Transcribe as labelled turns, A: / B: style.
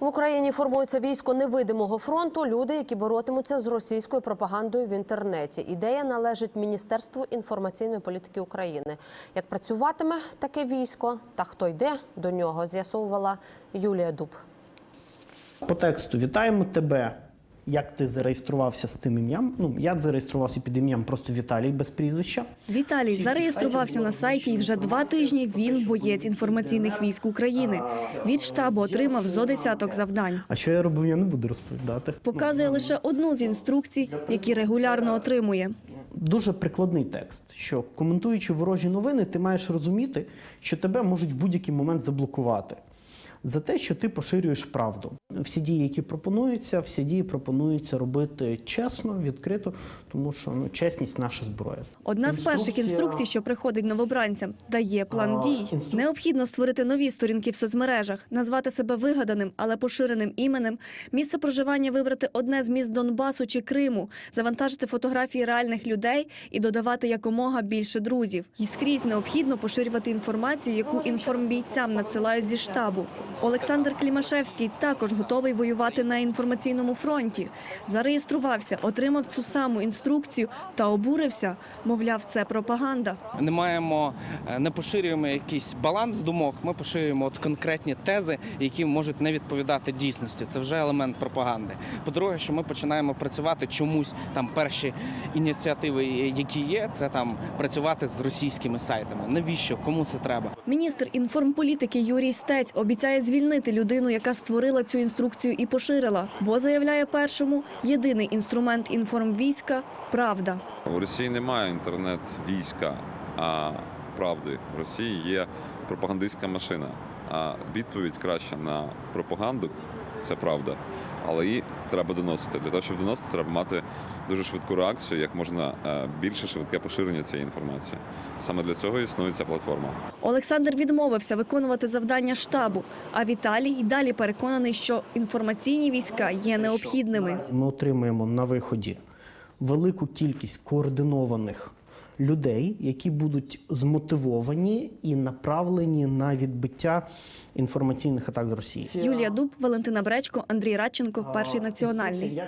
A: В Україні формується військо невидимого фронту. Люди, які боротимуться з російською пропагандою в інтернеті. Ідея належить Міністерству інформаційної політики України. Як працюватиме таке військо та хто йде до нього, з'ясовувала Юлія Дуб.
B: По тексту вітаємо тебе. Як ти зареєструвався з цим ім'ям? Ну я зареєструвався під ім'ям просто Віталій без прізвища.
C: Віталій зареєструвався на сайті, і вже два тижні він боєць інформаційних військ України. Від штабу отримав зо десяток завдань.
B: А що я робив, я не буду розповідати.
C: Показує лише одну з інструкцій, які регулярно отримує.
B: Дуже прикладний текст, що коментуючи ворожі новини, ти маєш розуміти, що тебе можуть в будь-який момент заблокувати за те, що ти поширюєш правду. Всі дії, які пропонуються, всі дії пропонуються робити чесно, відкрито, тому що ну чесність наша зброя.
C: Одна з перших інструкцій, що приходить новобранцям, дає план
B: А,
C: дій. Необхідно створити нові сторінки в соцмережах, назвати себе вигаданим, але поширеним іменем, місце проживання вибрати одне з міст Донбасу чи Криму, завантажити фотографії реальних людей і додавати якомога більше друзів. І скрізь необхідно поширювати інформацію, яку інформбійцям надсилають зі штабу. Олександр Клімашевський також готовий воювати на інформаційному фронті. Зареєструвався, отримав цю саму інструкцію та обурився. Мовляв, це пропаганда.
D: не маємо, е, не поширюємо якийсь баланс думок. Ми поширюємо от конкретні тези, які можуть не відповідати дійсності. Це вже елемент пропаганди. По-друге, що ми починаємо працювати чомусь там перші ініціативи, які є, це там працювати з російськими сайтами. Навіщо? Кому це треба?
C: Міністр інформполітики Юрій Стець обіцяє звільнити людину, яка створила цю інструкцію і поширила, бо заявляє першому єдиний інструмент інформвійська правда.
E: У Росії немає інтернет-війська, а правди в Росії є пропагандистська машина. А відповідь краща на пропаганду це правда. Але її треба доносити. Для того, щоб доносити, треба мати дуже швидку реакцію, як можна е, більше швидке поширення цієї інформації. Саме для цього існує ця платформа.
C: Олександр відмовився виконувати завдання штабу. А Віталій й далі переконаний, що інформаційні війська є необхідними.
B: Ми отримуємо на виході велику кількість координованих людей, які будуть змотивовані і направлені на відбиття інформаційних атак з Росії.
C: Юлія Дуб, Валентина Бречко, Андрій Радченко, перший національний.